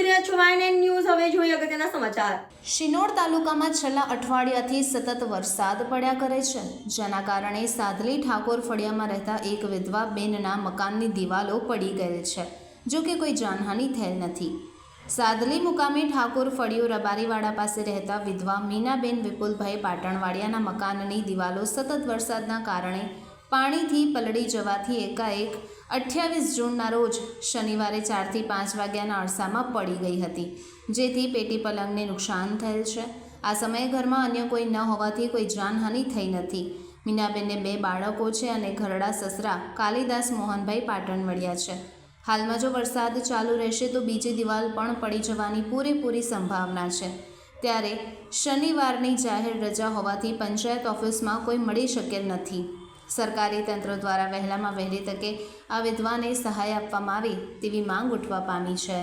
છો વાયન ન્યૂઝ. હવે જોઈએ અગત્યના સમાચાર. શિનોર તાલુકામાં છેલ્લા અઠવાડિયાથી સતત વરસાદ પડ્યા કરે છે. જેના કારણે સાધલી, ઠાકોર ફળિયામાં રહેતા એક વિધવા બેનના મકાનની દિવાલો પડી ગયેલ છે, જો કે કોઈ જાનહાનિ થયેલ નથી. સાધલી મુકામે ઠાકોર ફળિયો રબારીવાડા પાસે રહેતા વિધવા મીનાબેન વિપુલભાઈ પાટણવાડિયાના મકાનની દિવાલો સતત વરસાદના કારણે પાણીથી પલળી જવાથી એકાએક અઠ્યાવીસ જૂનના રોજ શનિવારે ચારથી પાંચ વાગ્યાના અરસામાં પડી ગઈ હતી. જેથી પેટી પલંગને નુકસાન થયેલ છે. આ સમયે ઘરમાં અન્ય કોઈ ન હોવાથી કોઈ જાનહાનિ થઈ નથી. મીનાબેનને બે બાળકો છે અને ઘરડા સસરા કાલિદાસ, મોહનભાઈ પાટણ વળ્યા છે. હાલમાં જો વરસાદ ચાલુ રહેશે તો બીજી દિવાલ પણ પડી જવાની પૂરેપૂરી સંભાવના છે. ત્યારે શનિવારની જાહેર રજા હોવાથી પંચાયત ઓફિસમાં કોઈ મળી શકેલ નથી. સરકારી તંત્ર દ્વારા વહેલામાં વહેલી તકે આ વિધવાને સહાય આપવામાં આવે તેવી માંગ ઉઠવા પામી છે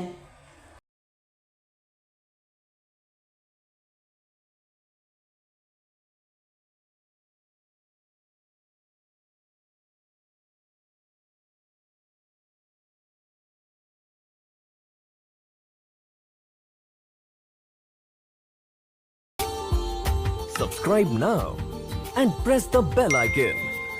Subscribe now and press the bell icon.